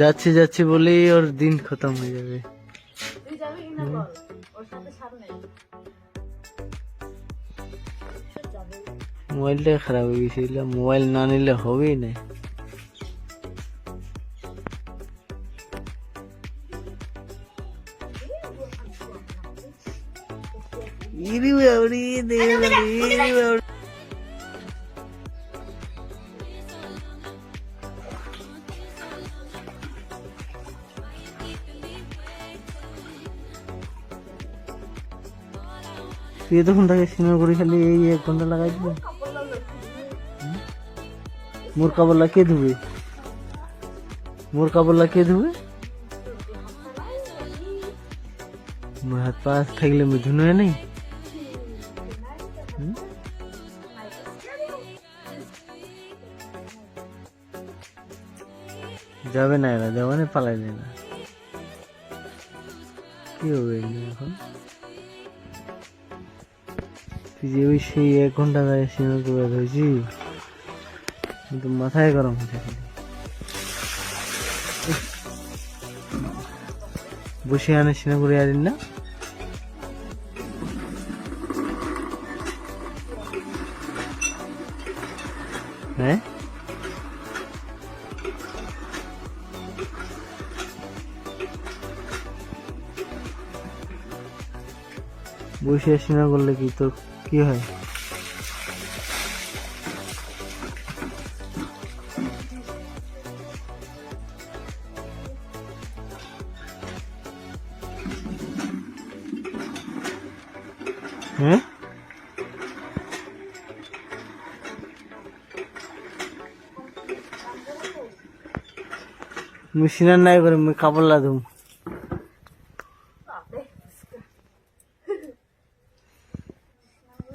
যাচ্ছি যাচ্ছি বলেই ওর দিন খতম হয়ে যাবে। মোবাইলটা খারাপ হয়ে গেছিল মোবাইল না নিলে হবেই না। ইরি বাবরি, দেরে বাবরি, ইরি বাবরি। তুই তাকে সিনেমা করে খালি এই এক ঘণ্টা লাগাই দিল মোর কাবলা কে ধুবে? মোর কাবলা কে ধুবে? মোর হাত পা থাকলে মুই ধুনো নেই? যাবে না এরা যাবে না পালাই না। কি হবে এখন? যে ওই সেই এক ঘণ্টা গায়ে সিনেমা করে ধরেছি কিন্তু মাথায় গরম হয়েছে। বসে আনে সিনেমা করে আরিন না? হ্যাঁ? বসে সিনেমা করলে কি? তোর কি হয়? হ্যাঁ? মুই সিনার নাই করে কাপড় লাদুম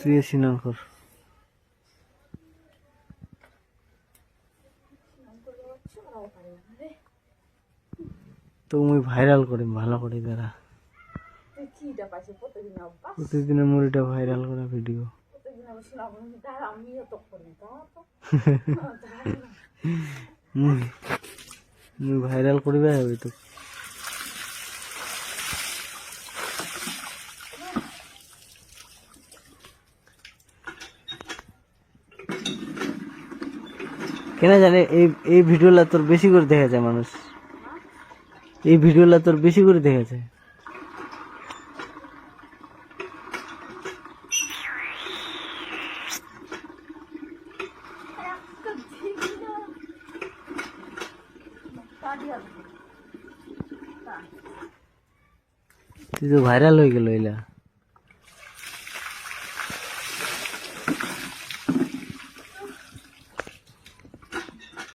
তুই সিনার কর তো মুই ভাইরাল করি ভালো করে পাইছিস প্রতিদিন মুড়িটা ভাইরাল করা ভিডিও ভাইরাল করিবে তো কেন জানে, এই এই ভিডিওটা তোর বেশি করে দেখা যায় মানুষ। এই ভিডিওটা তোর বেশি করে দেখা যায়। তুই তো ভাইরাল হয়ে গেল, এলা।